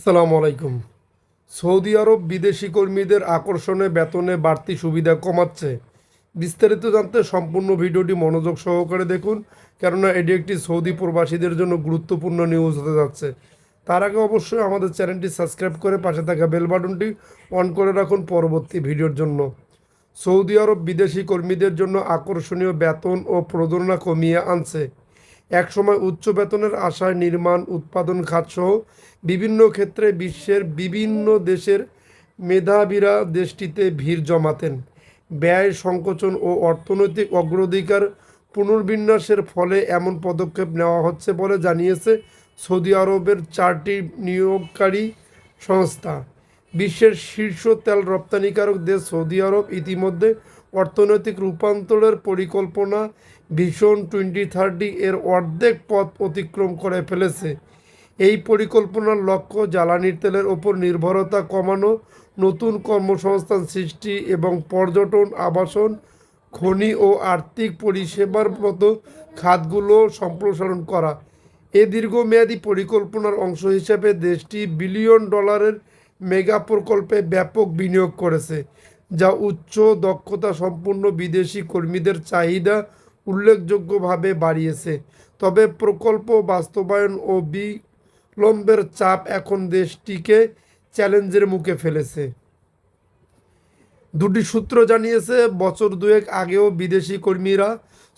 আসসালামু আলাইকুম। সৌদি আরব বিদেশি কর্মীদের আকর্ষণে বেতনে বাড়তি সুবিধা কমাচ্ছে। বিস্তারিত জানতে সম্পূর্ণ ভিডিওটি মনোযোগ সহকারে দেখুন, কেননা এটি একটি সৌদি প্রবাসীদের জন্য গুরুত্বপূর্ণ নিউজ হতে যাচ্ছে। তার আগে অবশ্যই আমাদের চ্যানেলটি সাবস্ক্রাইব করে পাশে থাকা বেল বাটনটি অন করে রাখুন পরবর্তী ভিডিওর জন্য। সৌদি আরব বিদেশি কর্মীদের জন্য আকর্ষণীয় বেতন ও প্রযোজনা কমিয়ে আনছে। একসময় উচ্চ বেতনের আশায় নির্মাণ, উৎপাদন খাতসহ বিভিন্ন ক্ষেত্রে বিশ্বের বিভিন্ন দেশের মেধাবীরা দেশটিতে ভিড় জমাতেন। ব্যয়, সংকোচন ও অর্থনৈতিক অগ্রাধিকার পুনর্বিন্যাসের ফলে এমন পদক্ষেপ নেওয়া হচ্ছে বলে জানিয়েছে সৌদি আরবের চারটি নিয়োগকারী সংস্থা। বিশ্বের শীর্ষ তেল রপ্তানিকারক দেশ সৌদি আরব ইতিমধ্যে অর্থনৈতিক রূপান্তরের পরিকল্পনা ভীষণ টোয়েন্টি থার্টি এর অর্ধেক পথ অতিক্রম করে ফেলেছে। এই পরিকল্পনার লক্ষ্য জ্বালানির তেলের ওপর নির্ভরতা কমানো, নতুন কর্মসংস্থান সৃষ্টি এবং পর্যটন, আবাসন, খনি ও আর্থিক পরিষেবার মতো খাতগুলো সম্প্রসারণ করা। এ দীর্ঘমেয়াদী পরিকল্পনার অংশ হিসেবে দেশটি বিলিয়ন ডলারের মেগা প্রকল্পে ব্যাপক বিনিয়োগ করেছে। যা উচ্চ দক্ষতা সম্পন্ন বিদেশি কর্মীদের চাহিদা উল্লেখযোগ্যভাবে বাড়িয়েছে। তবে প্রকল্প বাস্তবায়ন ও বিলম্বের চাপ এখন দেশটিকে চ্যালেঞ্জের মুখে ফেলেছে। দুটি সূত্র জানিয়েছে, বছর দুয়েক আগেও বিদেশি কর্মীরা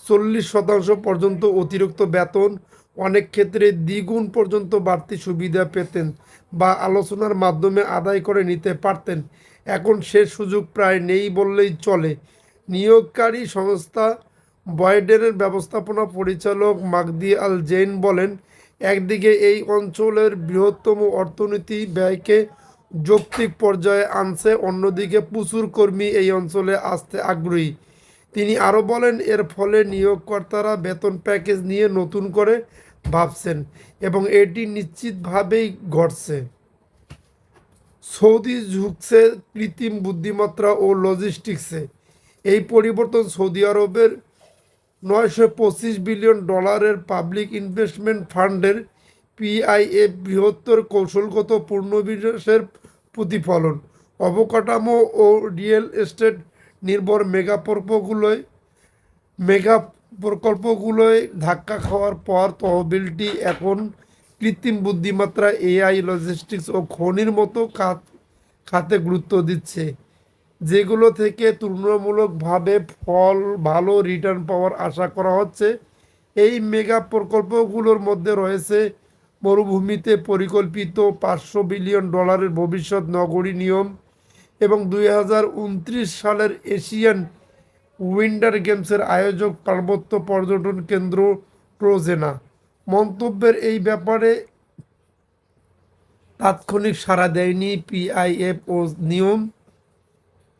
চল্লিশ শতাংশ পর্যন্ত অতিরিক্ত বেতন, অনেক ক্ষেত্রে দ্বিগুণ পর্যন্ত বাড়তি সুবিধা পেতেন বা আলোচনার মাধ্যমে আদায় করে নিতে পারতেন। এখন সে সুযোগ প্রায় নেই বললেই চলে। নিয়োগকারী সংস্থা বয়ডেনের ব্যবস্থাপনা পরিচালক মাগদি আল জেইন বলেন, একদিকে এই অঞ্চলের বৃহত্তম অর্থনীতি ব্যয়কে যৌক্তিক পর্যায়ে আনছে, অন্যদিকে প্রচুর কর্মী এই অঞ্চলে আসতে আগ্রহী। তিনি আরও বলেন, এর ফলে নিয়োগকর্তারা বেতন প্যাকেজ নিয়ে নতুন করে ভাবছেন এবং এটি নিশ্চিতভাবেই ঘটছে। সৌদি ঝুঁকছে কৃত্রিম বুদ্ধিমত্তা ও লজিস্টিক্সে এই পরিবর্তন সৌদি আরবের নয়শো পঁচিশ বিলিয়ন ডলারের পাবলিক ইনভেস্টমেন্ট ফান্ডের পিআইএফ বৃহত্তর কৌশলগত পূর্ণবিনাশের প্রতিফলন। অবকাঠামো ও রিয়েল এস্টেট নির্ভর মেগা প্রকল্পগুলোয় মেগা প্রকল্পগুলোয় ধাক্কা খাওয়ার পর তহবিলটি এখন কৃত্রিম বুদ্ধিমাত্রা এআই লজিস্টিক্স ও খনির মতো খাত খাতে গুরুত্ব দিচ্ছে। যেগুলো থেকে তুলনামূলকভাবে ফল, ভালো রিটার্ন পাওয়ার আশা করা হচ্ছে। এই মেগা প্রকল্পগুলোর মধ্যে রয়েছে মরুভূমিতে পরিকল্পিত পাঁচশো বিলিয়ন ডলারের ভবিষ্যৎ নগরী নিয়ম এবং দুই হাজার উনত্রিশ সালের এশিয়ান উইন্টার গেমসের আয়োজক পার্বত্য পর্যটন কেন্দ্র ট্রোজেনা মন্তব্যের এই ব্যাপারে তাৎক্ষণিক সাড়া দেয়নি পিআইএফ ও নিয়ম।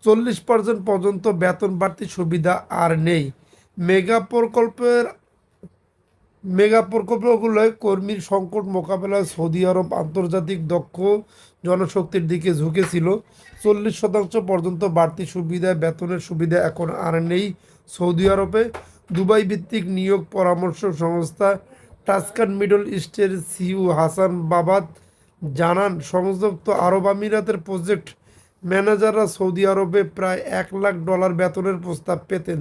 চল্লিশ পার্সেন্ট পর্যন্ত বেতন বাড়তি সুবিধা আর নেই। মেগা প্রকল্পের, মেগা প্রকল্পগুলোয় কর্মীর সংকট মোকাবেলায় সৌদি আরব আন্তর্জাতিক দক্ষ জনশক্তির দিকে ঝুঁকেছিল। চল্লিশ শতাংশ পর্যন্ত বাড়তি সুবিধা, বেতনের সুবিধা এখন আর নেই সৌদি আরবে। দুবাই ভিত্তিক নিয়োগ পরামর্শ সংস্থা টাস্কান মিডল ইস্টের সিইও হাসান বাবাদ জানান, সংযুক্ত আরব আমিরাতের প্রজেক্ট ম্যানেজাররা সৌদি আরবে প্রায় এক লাখ ডলার বেতনের প্রস্তাব পেতেন।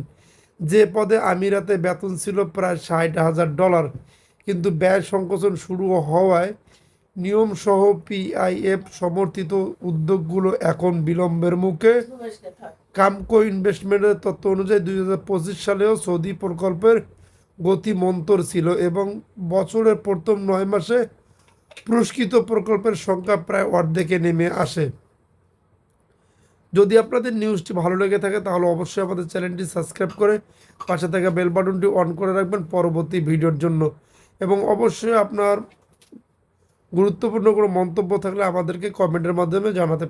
যে পদে আমিরাতে বেতন ছিল প্রায় ষাট হাজার ডলার। কিন্তু ব্যয় সংকোচন শুরু হওয়ায় নিয়মসহ পিআইএফ সমর্থিত উদ্যোগগুলো এখন বিলম্বের মুখে। কামকো ইনভেস্টমেন্টের তথ্য অনুযায়ী দুই হাজার পঁচিশ সালেও সৌদি প্রকল্পের গতি মন্তর ছিল এবং বছরের প্রথম নয় মাসে পুরস্কৃত প্রকল্পের সংখ্যা প্রায় অর্ধেকে নেমে আসে। যদি আপনাদের নিউজটি ভালো লেগে থাকে, তাহলে অবশ্যই আমাদের চ্যানেলটি সাবস্ক্রাইব করে পাশে থাকা বেল বাটনটি অন করে রাখবেন পরবর্তী ভিডিওর জন্য। এবং অবশ্যই আপনার গুরুত্বপূর্ণ কোনো মন্তব্য থাকলে আমাদেরকে কমেন্টের মাধ্যমে জানাতে